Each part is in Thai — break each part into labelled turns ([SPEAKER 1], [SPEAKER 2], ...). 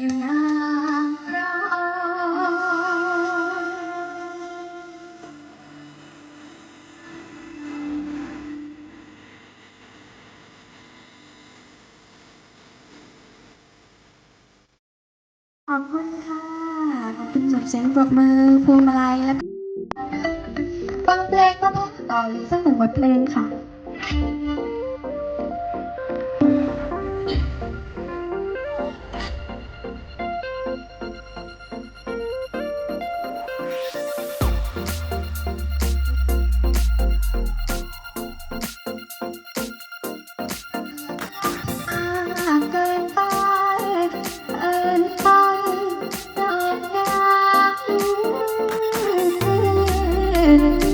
[SPEAKER 1] ขอบคุณค่ะ ขอบคุณสำหรับเสียงปรบมือพูงมาลัยและฟังเพลงก็ต่อเลยสักหนึ่งบทเพลงค่ะ Thank you.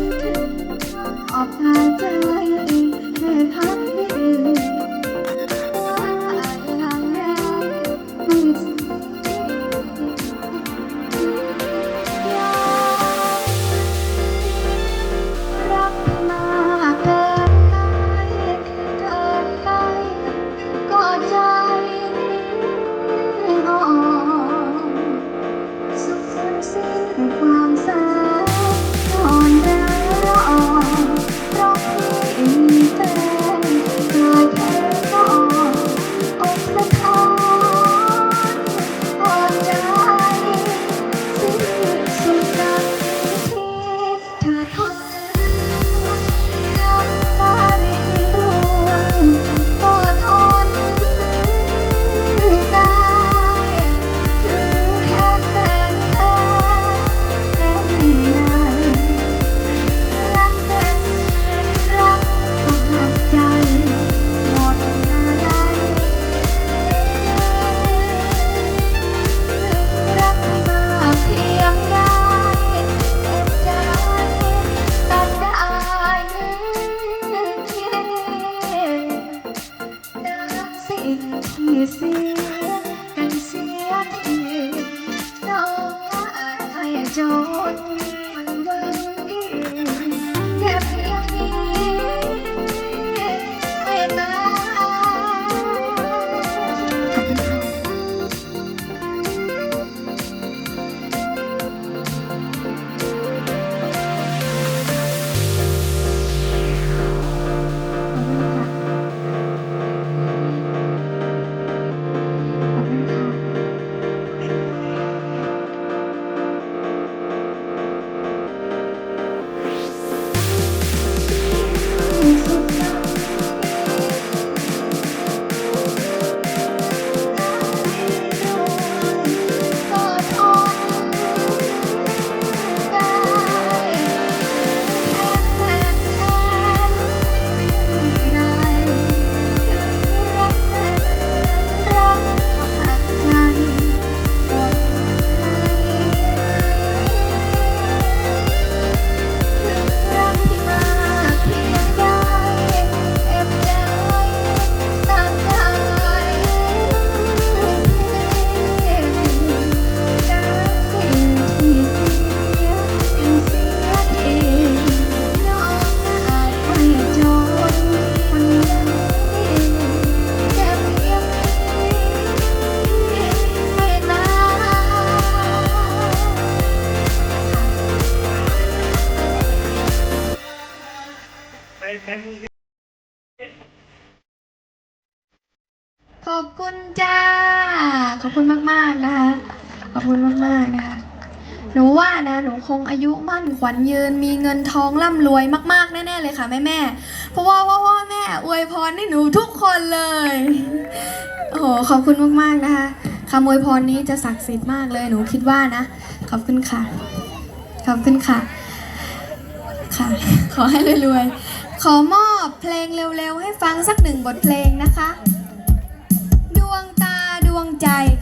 [SPEAKER 1] ขอบคุณจ้า ขอบคุณมากๆนะคะ ขอบคุณมากๆนะคะ หนูว่านะ หนูคงอายุมั่นขวัญยืน มีเงินทองร่ำรวยมากๆแน่ๆเลยค่ะแม่แม่เพราะว่าพ่อพ่อแม่อวยพรให้หนูทุกคนเลย โอ้โห ขอบคุณมากๆนะคะคำอวยพรนี้จะศักดิ์สิทธิ์มากเลย หนูคิดว่านะ ขอบคุณค่ะ ขอบคุณค่ะ ค่ะ ขอให้รวยๆ ขอมอบเพลงเร็วๆ ให้ฟังสักหนึ่งบทเพลงนะคะ ใจ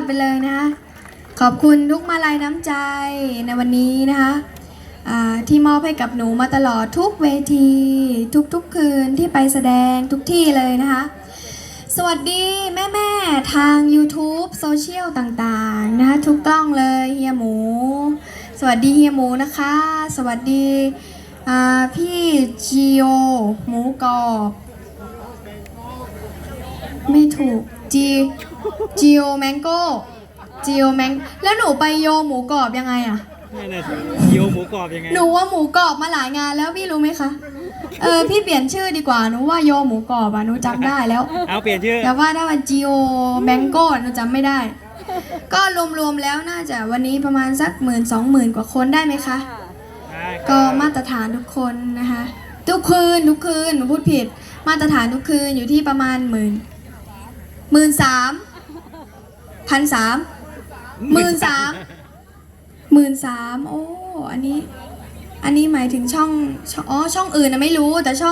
[SPEAKER 1] ดยอดไปเลยนะคะขอบคุณทุกมาลัยน้ำใจในวันนี้นะคะที่มอบให้กับหนูมาตลอดทุกเวที ทุกๆคืนที่ไปแสดงทุกที่เลยนะคะ สวัสดีแม่ๆทาง YouTube โซเชียลต่างๆนะคะทุกกล้องเลยเฮียหมู สวัสดีเฮียหมูนะคะ สวัสดีพี่จิโอหมูกรอบ ไม่ถูก จีจิโอแมงโก้จิโอแมงแล้วหนูไปโยหมูกรอบยังไงอะ
[SPEAKER 2] นั่นน่ะสิโยหมูกรอบยังไง
[SPEAKER 1] หนูว่าหมูกรอบมาหลายงานแล้วพี่รู้ไหมคะเออพี่เปลี่ยนชื่อดีกว่าหนูว่าโยหมูกรอบอะหนูจำได้แล้ว
[SPEAKER 2] เอาเปลี่ยนชื่อ
[SPEAKER 1] แต่ว่าถ้ามันจิโอแมงโก้หนูจำไม่ได้ ก็รวมๆแล้วน่าจะวันนี้ประมาณสักหมื่นสองหมื่นกว่าคนได้ไหมคะ
[SPEAKER 2] ได้ครับ
[SPEAKER 1] ก็มาตรฐานทุกคนนะคะ ทุกคืนทุกคืนหนูพูดผิดมาตรฐานทุกคืนอยู่ที่ประมาณหมื่น หมื่นสามพันสามหมื่นสามหมื่นสามโอ้ อันนี้ อันนี้หมายถึงช่องช่องอ๋อ ช่องอื่นนะไม่รู้แต่ช่อง